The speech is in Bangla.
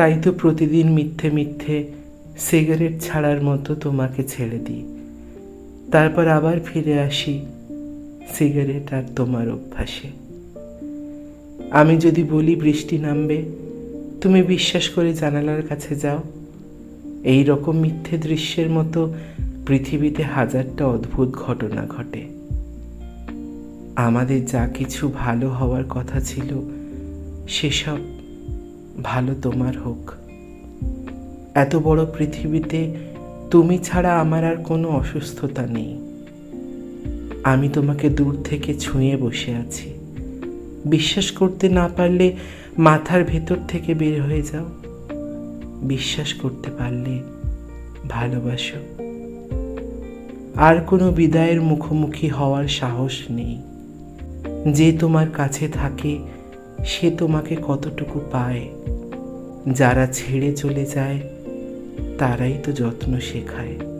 তাই তো প্রতিদিন মিথ্যে মিথ্যে সিগারেট ছাড়ার মতো তোমাকে ছেড়ে দিই। তারপর আবার ফিরে আসি সিগারেট আর তোমার অভ্যাসে। আমি যদি বলি বৃষ্টি নামবে, তুমি বিশ্বাস করে জানালার কাছে যাও। এই রকম মিথ্যে দৃশ্যের মতো পৃথিবীতে হাজারটা অদ্ভুত ঘটনা ঘটে। আমাদের যা কিছু ভালো হওয়ার কথা ছিল, সেসব ভালো তোমার হোক। এত বড় পৃথিবীতে তুমি ছাড়া আমার আর কোনো অসুস্থতা নেই। আমি তোমাকে দূর থেকে ছুঁয়ে বসে আছি। বিশ্বাস করতে না পারলে মাথার ভেতর থেকে বের হয়ে যাও। বিশ্বাস করতে পারলে ভালোবাসো। আর কোনো বিদায়ের মুখোমুখি হওয়ার সাহস নেই। যে তোমার কাছে থাকে, সে তোমাকে কতটুকু পায় যারা ছেড়ে চলে যায় তারাই তো যত্ন শেখায়।